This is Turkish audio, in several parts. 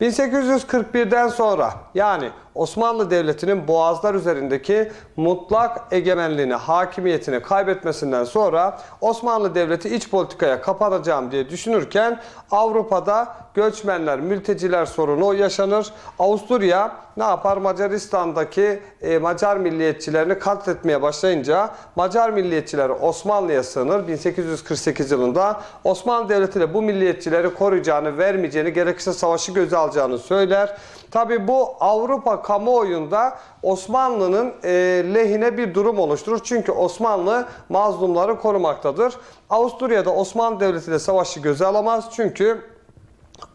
1841'den sonra yani Osmanlı Devleti'nin boğazlar üzerindeki mutlak egemenliğini, hakimiyetini kaybetmesinden sonra Osmanlı Devleti iç politikaya kapanacağım diye düşünürken Avrupa'da göçmenler, mülteciler sorunu yaşanır. Avusturya ne yapar? Macaristan'daki e, Macar milliyetçilerini katletmeye başlayınca Macar milliyetçiler Osmanlı'ya sığınır. 1848 yılında Osmanlı Devleti de bu milliyetçileri koruyacağını, vermeyeceğini, gerekirse savaşı göze alacağını söyler. Tabi bu Avrupa kamuoyunda Osmanlı'nın e, lehine bir durum oluşturur. Çünkü Osmanlı mazlumları korumaktadır. Avusturya'da Osmanlı Devleti de savaşı göze alamaz. Çünkü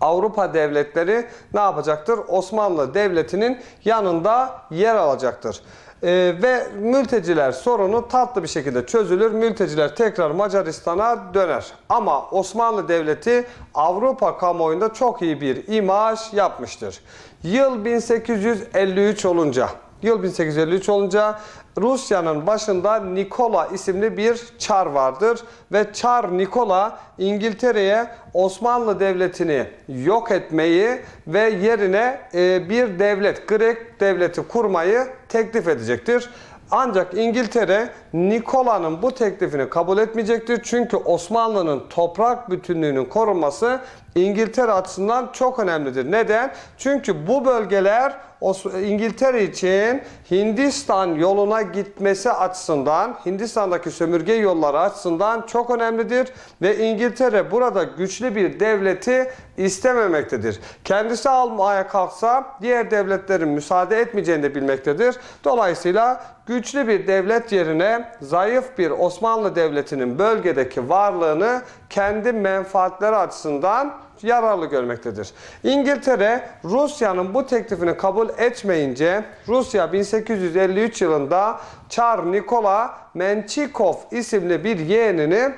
Avrupa devletleri ne yapacaktır? Osmanlı Devleti'nin yanında yer alacaktır. Ee, ve mülteciler sorunu tatlı bir şekilde çözülür. Mülteciler tekrar Macaristan'a döner. Ama Osmanlı Devleti Avrupa kamuoyunda çok iyi bir imaj yapmıştır. Yıl 1853 olunca Yıl 1853 olunca Rusya'nın başında Nikola isimli bir çar vardır ve Çar Nikola İngiltere'ye Osmanlı Devleti'ni yok etmeyi ve yerine e, bir devlet, Grek devleti kurmayı teklif edecektir. Ancak İngiltere Nikola'nın bu teklifini kabul etmeyecektir. Çünkü Osmanlı'nın toprak bütünlüğünün korunması İngiltere açısından çok önemlidir. Neden? Çünkü bu bölgeler İngiltere için Hindistan yoluna gitmesi açısından, Hindistan'daki sömürge yolları açısından çok önemlidir ve İngiltere burada güçlü bir devleti istememektedir. Kendisi almaya kalksa diğer devletlerin müsaade etmeyeceğini de bilmektedir. Dolayısıyla güçlü bir devlet yerine zayıf bir Osmanlı Devleti'nin bölgedeki varlığını kendi menfaatleri açısından yararlı görmektedir. İngiltere Rusya'nın bu teklifini kabul etmeyince Rusya 1853 yılında Çar Nikola Menchikov isimli bir yeğenini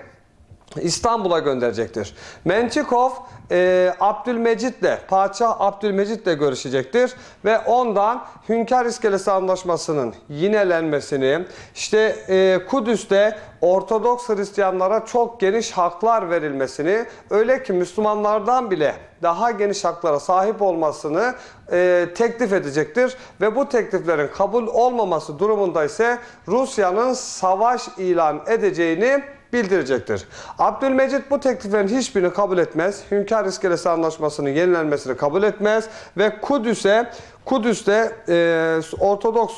İstanbul'a gönderecektir. Mençikov e, Abdülmecit'le, Padişah Abdülmecit'le görüşecektir ve ondan Hünkar İskelesi Anlaşması'nın yinelenmesini, işte e, Kudüs'te Ortodoks Hristiyanlara çok geniş haklar verilmesini, öyle ki Müslümanlardan bile daha geniş haklara sahip olmasını e, teklif edecektir. Ve bu tekliflerin kabul olmaması durumunda ise Rusya'nın savaş ilan edeceğini bildirecektir. Abdülmecit bu tekliflerin hiçbirini kabul etmez. Hünkar İskelesi Anlaşması'nın yenilenmesini kabul etmez ve Kudüs'e Kudüs'te e, Ortodoks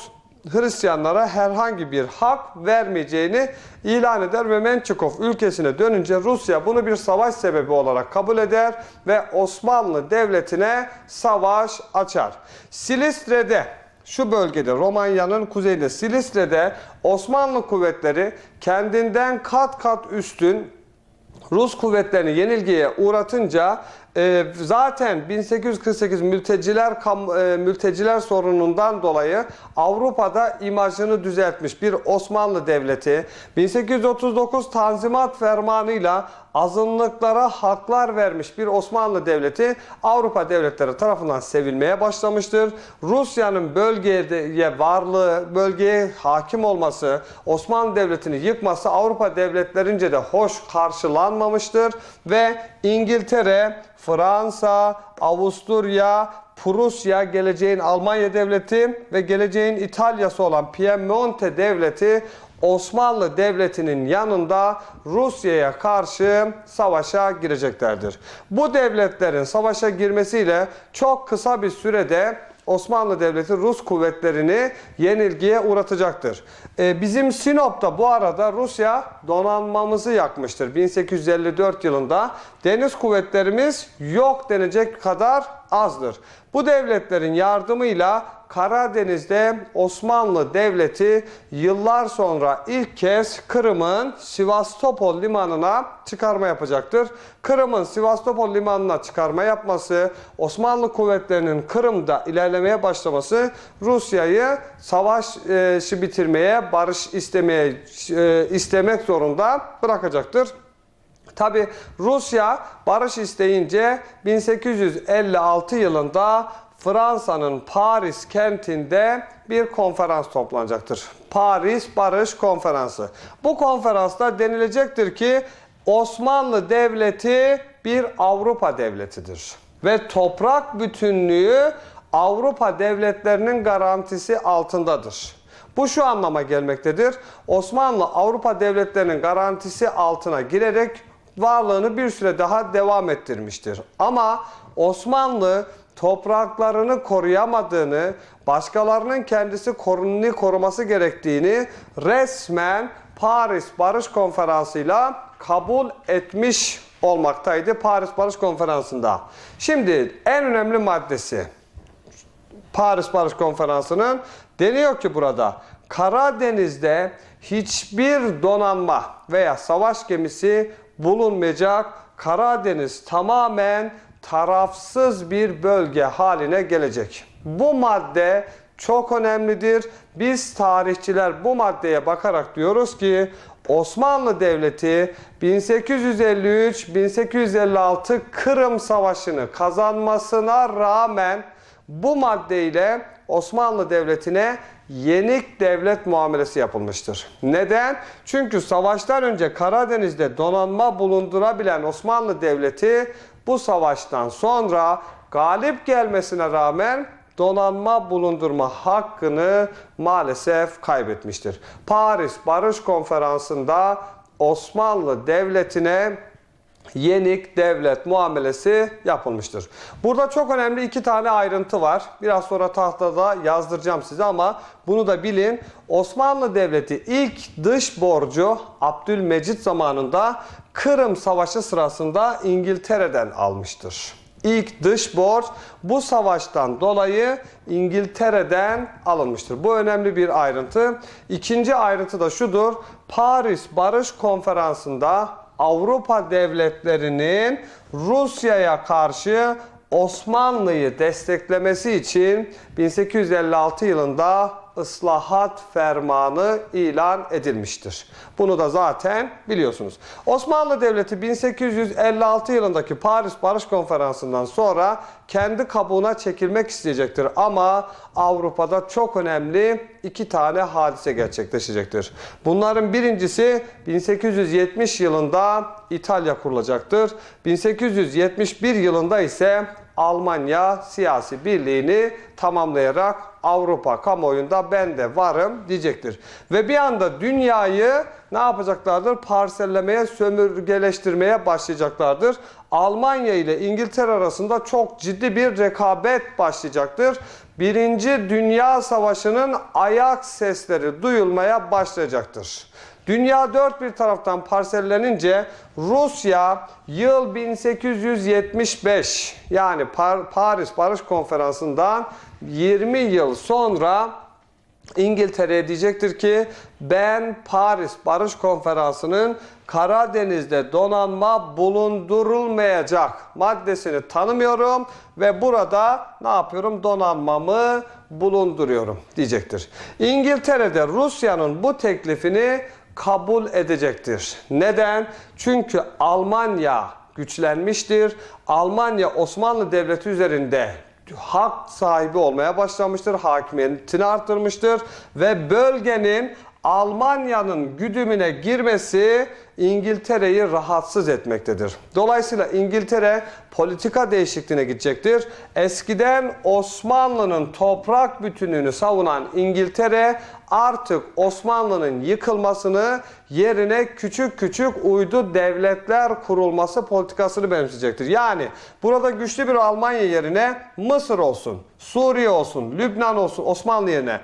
Hristiyanlara herhangi bir hak vermeyeceğini ilan eder ve Mençikov ülkesine dönünce Rusya bunu bir savaş sebebi olarak kabul eder ve Osmanlı Devleti'ne savaş açar. Silistre'de şu bölgede Romanya'nın kuzeyinde Silistre'de Osmanlı kuvvetleri kendinden kat kat üstün Rus kuvvetlerini yenilgiye uğratınca e, zaten 1848 mülteciler kam, e, mülteciler sorunundan dolayı Avrupa'da imajını düzeltmiş bir Osmanlı devleti 1839 Tanzimat Fermanı'yla azınlıklara haklar vermiş bir Osmanlı devleti Avrupa devletleri tarafından sevilmeye başlamıştır. Rusya'nın bölgeye varlığı, bölgeye hakim olması, Osmanlı devletini yıkması Avrupa devletlerince de hoş karşılanmamıştır ve İngiltere, Fransa, Avusturya, Prusya, geleceğin Almanya devleti ve geleceğin İtalya'sı olan Piemonte devleti Osmanlı Devleti'nin yanında Rusya'ya karşı savaşa gireceklerdir. Bu devletlerin savaşa girmesiyle çok kısa bir sürede Osmanlı Devleti Rus kuvvetlerini yenilgiye uğratacaktır. Ee, bizim Sinop'ta bu arada Rusya donanmamızı yakmıştır. 1854 yılında deniz kuvvetlerimiz yok denecek kadar azdır. Bu devletlerin yardımıyla Karadeniz'de Osmanlı Devleti yıllar sonra ilk kez Kırım'ın Sivastopol limanına çıkarma yapacaktır. Kırım'ın Sivastopol limanına çıkarma yapması, Osmanlı kuvvetlerinin Kırım'da ilerlemeye başlaması Rusya'yı savaşı bitirmeye, barış istemeye e, istemek zorunda bırakacaktır. Tabi Rusya barış isteyince 1856 yılında Fransa'nın Paris kentinde bir konferans toplanacaktır. Paris Barış Konferansı. Bu konferansta denilecektir ki Osmanlı Devleti bir Avrupa devletidir. ve toprak bütünlüğü Avrupa devletlerinin garantisi altındadır. Bu şu anlama gelmektedir. Osmanlı Avrupa devletlerinin garantisi altına girerek varlığını bir süre daha devam ettirmiştir. Ama Osmanlı topraklarını koruyamadığını, başkalarının kendisi korununu koruması gerektiğini resmen Paris Barış Konferansı'yla kabul etmiş olmaktaydı Paris Barış Konferansı'nda. Şimdi en önemli maddesi Paris Barış Konferansı'nın deniyor ki burada Karadeniz'de hiçbir donanma veya savaş gemisi bulunmayacak. Karadeniz tamamen tarafsız bir bölge haline gelecek. Bu madde çok önemlidir. Biz tarihçiler bu maddeye bakarak diyoruz ki Osmanlı Devleti 1853-1856 Kırım Savaşı'nı kazanmasına rağmen bu maddeyle Osmanlı Devleti'ne yenik devlet muamelesi yapılmıştır. Neden? Çünkü savaştan önce Karadeniz'de donanma bulundurabilen Osmanlı Devleti bu savaştan sonra galip gelmesine rağmen donanma bulundurma hakkını maalesef kaybetmiştir. Paris Barış Konferansı'nda Osmanlı Devleti'ne yenik devlet muamelesi yapılmıştır. Burada çok önemli iki tane ayrıntı var. Biraz sonra tahtada yazdıracağım size ama bunu da bilin. Osmanlı Devleti ilk dış borcu Abdülmecit zamanında Kırım Savaşı sırasında İngiltere'den almıştır. İlk dış borç bu savaştan dolayı İngiltere'den alınmıştır. Bu önemli bir ayrıntı. İkinci ayrıntı da şudur. Paris Barış Konferansı'nda Avrupa devletlerinin Rusya'ya karşı Osmanlı'yı desteklemesi için 1856 yılında ıslahat fermanı ilan edilmiştir. Bunu da zaten biliyorsunuz. Osmanlı Devleti 1856 yılındaki Paris Barış Konferansı'ndan sonra kendi kabuğuna çekilmek isteyecektir ama Avrupa'da çok önemli iki tane hadise gerçekleşecektir. Bunların birincisi 1870 yılında İtalya kurulacaktır. 1871 yılında ise Almanya siyasi birliğini tamamlayarak Avrupa kamuoyunda ben de varım diyecektir. Ve bir anda dünyayı ne yapacaklardır? Parsellemeye, sömürgeleştirmeye başlayacaklardır. Almanya ile İngiltere arasında çok ciddi bir rekabet başlayacaktır. Birinci Dünya Savaşı'nın ayak sesleri duyulmaya başlayacaktır. Dünya dört bir taraftan parsellenince Rusya yıl 1875 yani Par- Paris Barış Konferansı'ndan 20 yıl sonra İngiltere diyecektir ki ben Paris Barış Konferansı'nın Karadeniz'de donanma bulundurulmayacak maddesini tanımıyorum ve burada ne yapıyorum? Donanmamı bulunduruyorum diyecektir. İngiltere'de Rusya'nın bu teklifini kabul edecektir. Neden? Çünkü Almanya güçlenmiştir. Almanya Osmanlı Devleti üzerinde hak sahibi olmaya başlamıştır. Hakimiyetini arttırmıştır ve bölgenin Almanya'nın güdümüne girmesi İngiltere'yi rahatsız etmektedir. Dolayısıyla İngiltere politika değişikliğine gidecektir. Eskiden Osmanlı'nın toprak bütünlüğünü savunan İngiltere artık Osmanlı'nın yıkılmasını yerine küçük küçük uydu devletler kurulması politikasını benimseyecektir. Yani burada güçlü bir Almanya yerine Mısır olsun, Suriye olsun, Lübnan olsun, Osmanlı yerine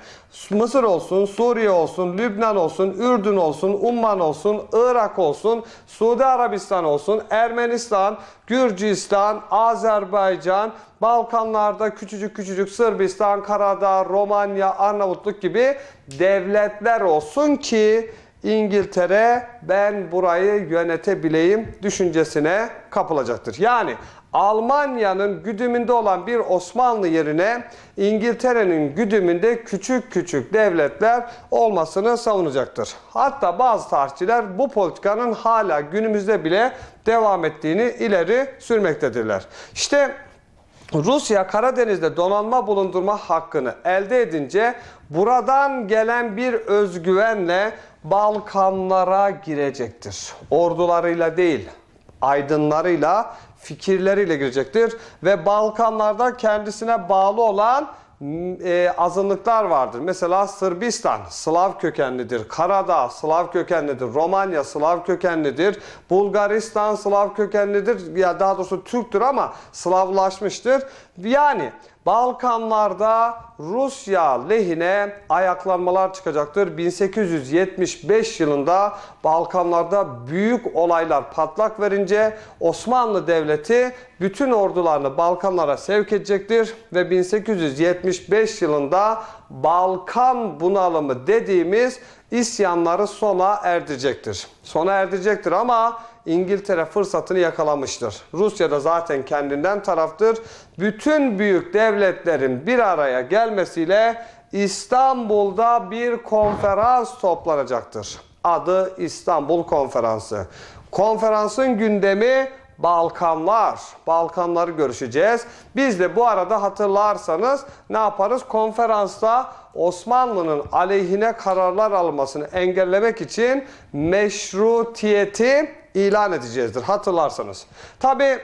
Mısır olsun, Suriye olsun, Lübnan olsun, Ürdün olsun, Umman olsun, Irak olsun, Suudi Arabistan olsun, Ermenistan, Gürcistan, Azerbaycan, Balkanlarda küçücük küçücük Sırbistan, Karadağ, Romanya, Arnavutluk gibi devletler olsun ki İngiltere ben burayı yönetebileyim düşüncesine kapılacaktır. Yani Almanya'nın güdümünde olan bir Osmanlı yerine İngiltere'nin güdümünde küçük küçük devletler olmasını savunacaktır. Hatta bazı tarihçiler bu politikanın hala günümüzde bile devam ettiğini ileri sürmektedirler. İşte Rusya Karadeniz'de donanma bulundurma hakkını elde edince buradan gelen bir özgüvenle Balkanlara girecektir. Ordularıyla değil, aydınlarıyla, fikirleriyle girecektir ve Balkanlarda kendisine bağlı olan e, azınlıklar vardır. Mesela Sırbistan Slav kökenlidir, Karadağ Slav kökenlidir, Romanya Slav kökenlidir, Bulgaristan Slav kökenlidir ya daha doğrusu Türktür ama Slavlaşmıştır. Yani Balkanlarda Rusya lehine ayaklanmalar çıkacaktır. 1875 yılında Balkanlarda büyük olaylar patlak verince Osmanlı Devleti bütün ordularını Balkanlara sevk edecektir ve 1875 yılında Balkan bunalımı dediğimiz isyanları sona erdirecektir. Sona erdirecektir ama İngiltere fırsatını yakalamıştır. Rusya da zaten kendinden taraftır. Bütün büyük devletlerin bir araya gelmesiyle İstanbul'da bir konferans toplanacaktır. Adı İstanbul Konferansı. Konferansın gündemi Balkanlar. Balkanları görüşeceğiz. Biz de bu arada hatırlarsanız ne yaparız? Konferansta Osmanlı'nın aleyhine kararlar almasını engellemek için meşrutiyeti ilan edeceğizdir. Hatırlarsanız. Tabi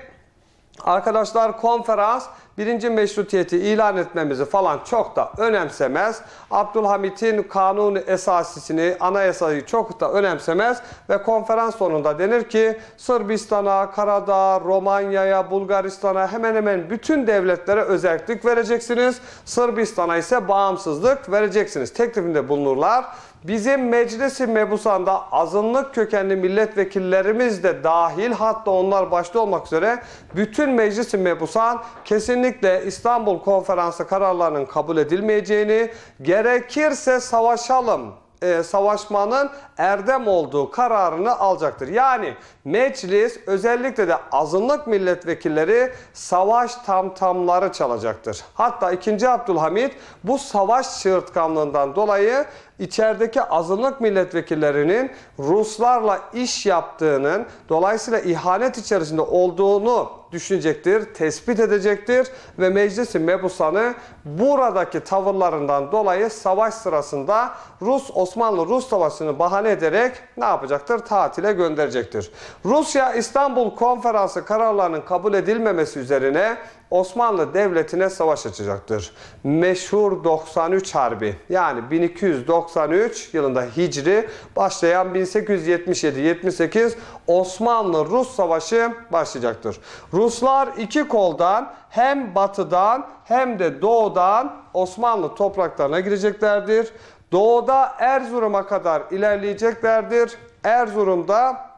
Arkadaşlar konferans birinci meşrutiyeti ilan etmemizi falan çok da önemsemez. Abdülhamit'in kanun esasisini, anayasayı çok da önemsemez ve konferans sonunda denir ki Sırbistan'a, Karadağ, Romanya'ya, Bulgaristan'a hemen hemen bütün devletlere özellik vereceksiniz. Sırbistan'a ise bağımsızlık vereceksiniz. Teklifinde bulunurlar. Bizim meclisi mebusanda azınlık kökenli milletvekillerimiz de dahil hatta onlar başta olmak üzere bütün meclisi mebusan kesinlikle İstanbul Konferansı kararlarının kabul edilmeyeceğini gerekirse savaşalım e, savaşmanın erdem olduğu kararını alacaktır. Yani meclis özellikle de azınlık milletvekilleri savaş tamtamları çalacaktır. Hatta 2. Abdülhamit bu savaş çığırtkanlığından dolayı içerideki azınlık milletvekillerinin Ruslarla iş yaptığının dolayısıyla ihanet içerisinde olduğunu düşünecektir, tespit edecektir ve meclisi mebusanı buradaki tavırlarından dolayı savaş sırasında Rus Osmanlı Rus savaşını bahane ederek ne yapacaktır? Tatile gönderecektir. Rusya İstanbul Konferansı kararlarının kabul edilmemesi üzerine Osmanlı Devleti'ne savaş açacaktır. Meşhur 93 Harbi yani 1293 yılında Hicri başlayan 1877-78 Osmanlı-Rus Savaşı başlayacaktır. Ruslar iki koldan hem batıdan hem de doğudan Osmanlı topraklarına gireceklerdir. Doğuda Erzurum'a kadar ilerleyeceklerdir. Erzurum'da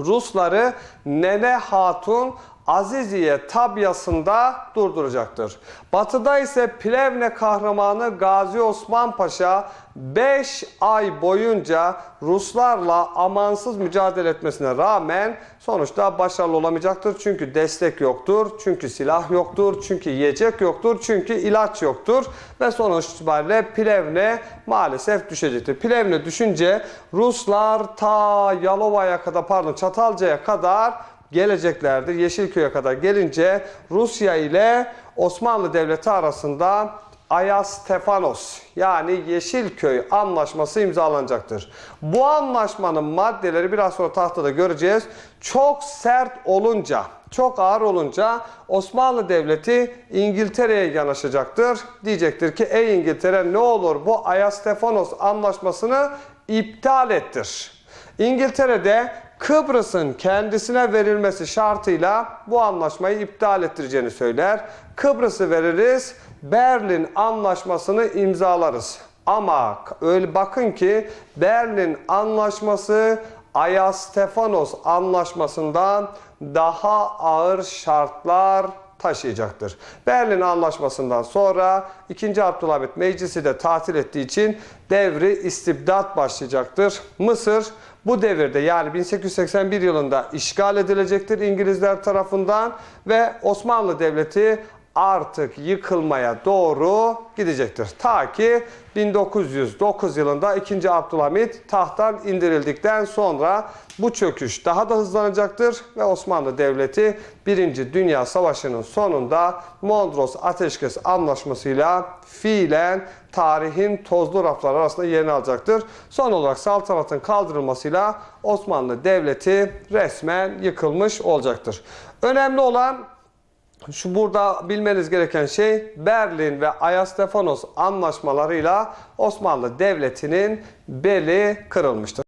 Rusları Nene Hatun Aziziye tabyasında durduracaktır. Batıda ise Plevne kahramanı Gazi Osman Paşa 5 ay boyunca Ruslarla amansız mücadele etmesine rağmen sonuçta başarılı olamayacaktır. Çünkü destek yoktur, çünkü silah yoktur, çünkü yiyecek yoktur, çünkü ilaç yoktur ve sonuç itibariyle Plevne maalesef düşecektir. Plevne düşünce Ruslar ta Yalova'ya kadar pardon Çatalca'ya kadar geleceklerdir. Yeşilköy'e kadar gelince Rusya ile Osmanlı Devleti arasında Ayastefanos yani Yeşilköy anlaşması imzalanacaktır. Bu anlaşmanın maddeleri biraz sonra tahtada göreceğiz. Çok sert olunca, çok ağır olunca Osmanlı Devleti İngiltere'ye yanaşacaktır. Diyecektir ki ey İngiltere ne olur bu Ayastefanos anlaşmasını iptal ettir. İngiltere'de Kıbrıs'ın kendisine verilmesi şartıyla bu anlaşmayı iptal ettireceğini söyler. Kıbrıs'ı veririz, Berlin anlaşmasını imzalarız. Ama öyle bakın ki Berlin anlaşması Ayastefanos anlaşmasından daha ağır şartlar taşıyacaktır. Berlin Anlaşması'ndan sonra 2. Abdülhamit Meclisi de tatil ettiği için devri istibdat başlayacaktır. Mısır bu devirde yani 1881 yılında işgal edilecektir İngilizler tarafından ve Osmanlı Devleti artık yıkılmaya doğru gidecektir. Ta ki 1909 yılında 2. Abdülhamit tahttan indirildikten sonra bu çöküş daha da hızlanacaktır ve Osmanlı Devleti 1. Dünya Savaşı'nın sonunda Mondros Ateşkes Anlaşması'yla fiilen tarihin tozlu raflar arasında yerini alacaktır. Son olarak saltanatın kaldırılmasıyla Osmanlı Devleti resmen yıkılmış olacaktır. Önemli olan şu burada bilmeniz gereken şey Berlin ve Ayastefanos anlaşmalarıyla Osmanlı Devleti'nin beli kırılmıştır.